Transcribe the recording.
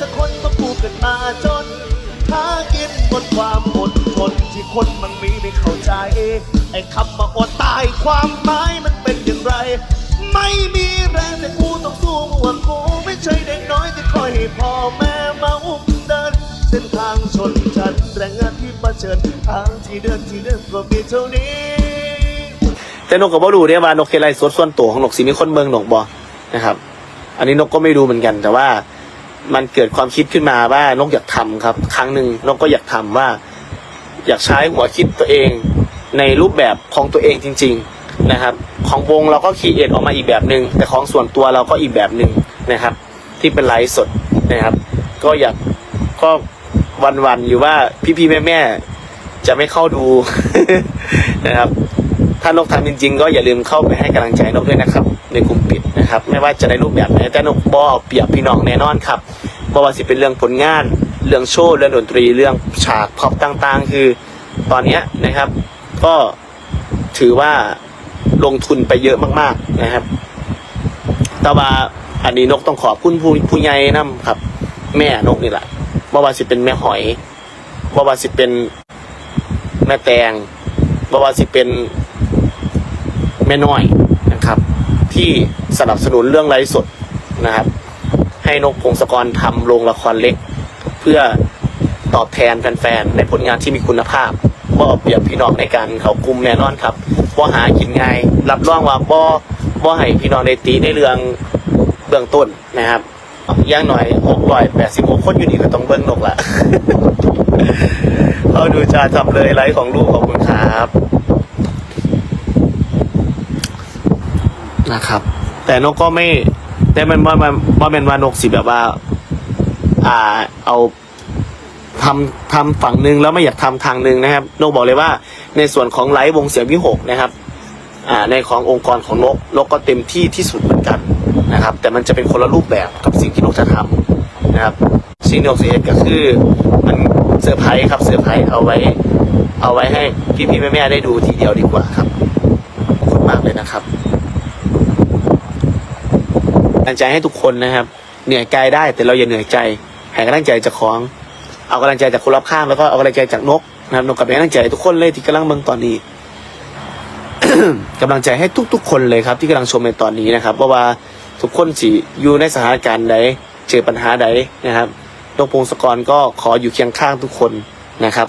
สักคนก็กูเกิดมาจนหากินบนความอดทนที่คนมันมีไม่เข้าใจ ไอ้คำว่าอดตายความหมายมันเป็นอย่างไร ไม่มีแรงแต่กูต้องสู้ว่ากูไม่ใช่เด็กน้อยที่คอยให้พ่อแม่มาอุ้มเดินเส้นทางชนชั้นแรงงานที่มาเชิญทางที่เดินที่เดินก็มีเท่านี้ แต่นกก็บ่รู้เนี่ยว่านกเคไลฟ์สดส่วนตัวของนกสิมีคนเมืองนกบ่นะครับ อันนี้นกก็ไม่รู้เหมือนกันแต่ว่า มันเกิดความคิดขึ้นมาว่านกอยากทำครับ ครั้งหนึ่งนกก็อยากทำว่า อยากใช้หัวคิดตัวเอง ในรูปแบบของตัวเองจริง ๆนะครับ ของวงเราก็คีเอทออกมาอีกแบบหนึ่งแต่ของส่วนตัวเราก็อีกแบบหนึ่งนะครับ ที่เป็นไลฟ์สดนะครับ ก็อยากก็วันๆอยู่ว่าพี่ๆแม่ๆจะไม่เข้าดูนะครับถ้านกทำจริง ๆ ก็อย่าลืมเข้าไปให้กำลังใจนกด้วยนะครับ ในกลุ่ม นะครับ ไม่ว่าจะในรูปแบบไหนแต่นกบอเปรียบพี่น้องแน่นอนครับบ่ว่าสิเป็นเรื่องผลงาน เรื่องโชว์เรื่องดนตรีเรื่องฉากพ็อพต่างๆ คือตอนนี้นะครับ ก็ถือว่าลงทุนไปเยอะมากๆนะครับ แต่ว่าอันนี้นกต้องขอบคุณผู้ผู้ใหญ่นํครับ แม่นกนี่แหละบ่ว่าสิเป็นแม่หอยบ่ว่าสิเป็นแม่แตงบ่ว่าสิเป็นแม่น้อยนะครับ ที่สนับสนุนเรื่องไลฟ์สดนะครับ ให้นกพงศกรทำโรงละครเล็ก เพื่อตอบแทนแฟนๆในผลงานที่มีคุณภาพบ่เอาเปรียบพี่น้องในการเขากลุ่มแน่นอนครับบ่หากินง่ายรับรองว่าบ่บ่ให้พี่น้องได้ตีในเรื่องเบื้องต้นนะครับย่างหน่อย686คนอยู่นี่ก็ต้องเบิ้งนกละเขาดูจาทำเลยไลฟ์ของลูกขอบคุณครับ นะครับ แต่นกก็ไม่แต่มันว่ามันว่าเป็นว่านกสิแบบว่า อ่าเอาทำทำฝั่งหนึ่งแล้วไม่อยากทำทางหนึ่งนะครับนกบอกเลยว่า ในส่วนของไลฟ์วงเสียงวิหกนะครับ อ่า ในขององค์กรของนกนกก็เต็มที่ที่สุดเหมือนกันนะครับ แต่มันจะเป็นคนละรูปแบบกับสิ่งที่นกจะทำนะครับสิ่งที่นกเสียก็คือมันเซอร์ไพรส์ครับเซอร์ไพรส์เอาไว้ เอาไว้ให้พี่ๆแม่ๆได้ดูทีเดียวดีกว่าครับขอบคุณมากเลยนะครับ กำลังใจให้ทุกคนนะครับ เหนื่อยกายได้แต่เราอย่าเหนื่อยใจให้กำลังใจจากของ เอากำลังใจจากคนรอบข้างแล้วก็เอากำลังใจจากนกนะครับนกกับเป็นกำลังใจทุกคนเลยที่กำลังเมืองตอนนี้กำลังใจให้ทุก ๆ คนเลยครับ ที่กำลังชมในตอนนี้นะครับเพราะว่าทุกคนสิอยู่ในสถานการณ์ใดเจอปัญหาใดนะครับนกพงศกรก็ขออยู่เคียงข้างทุกคนนะครับ